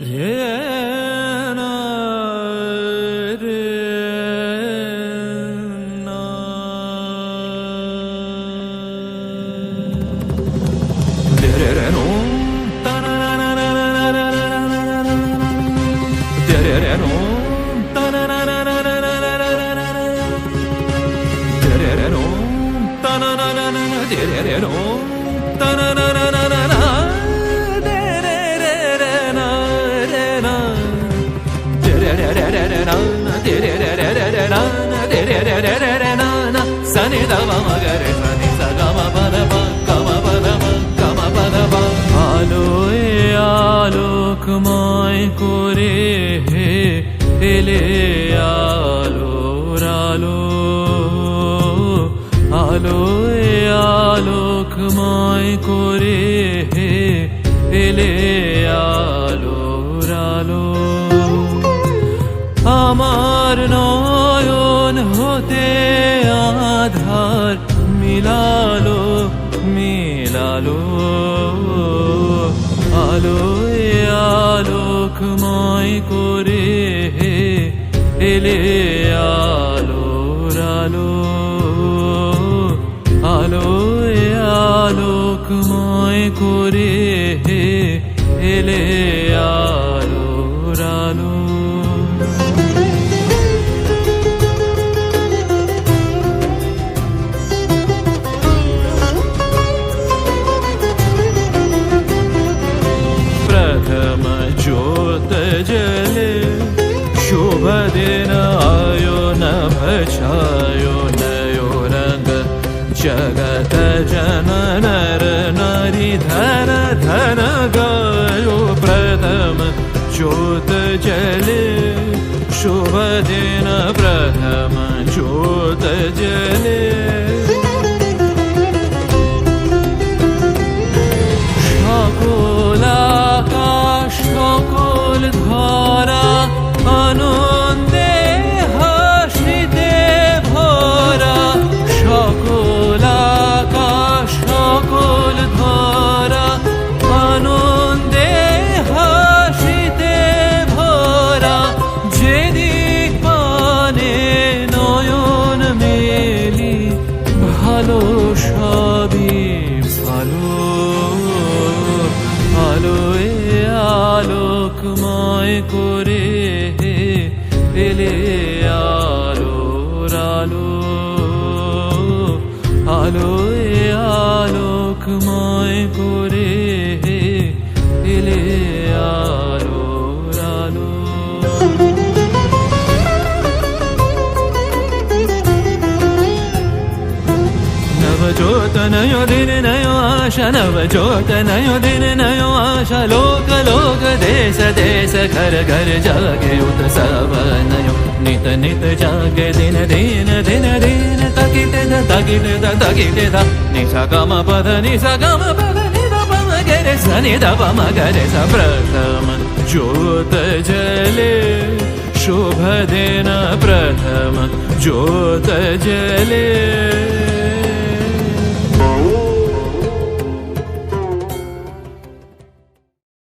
da na na na na আলোকময় করে হে এলে আলোর আলো আলোকময় করে হে এলে আলো। আমার নয়ন হতে আধার মিলালো মিলালো। আলোয় আলোকময় করে হে এলে আলোর আলো। আলোয় আলোকময় করে হে এলে আলোর जले शुभदिन आयो न भो नयो रङ्गनर नरि धर धन गायो प्रथम। ज्योत जले शुभदिन प्रथम। ज्योत जले সবই ভালো। আলোয় আলোকময় করে এলে আলোর আলো। আলোয় আলোকময় করে এলে আলোর ोत नयो दिन नयो आशा आश लोक लोक देश देश कर जग उत सयो नित नित जग दिन दीन दिन दीन तकिटिटकिट नि गम पध नि गम पध निर सनि तम गरे स प्रथम ज्योत जले शुभ देना प्रथम। ज्योत जले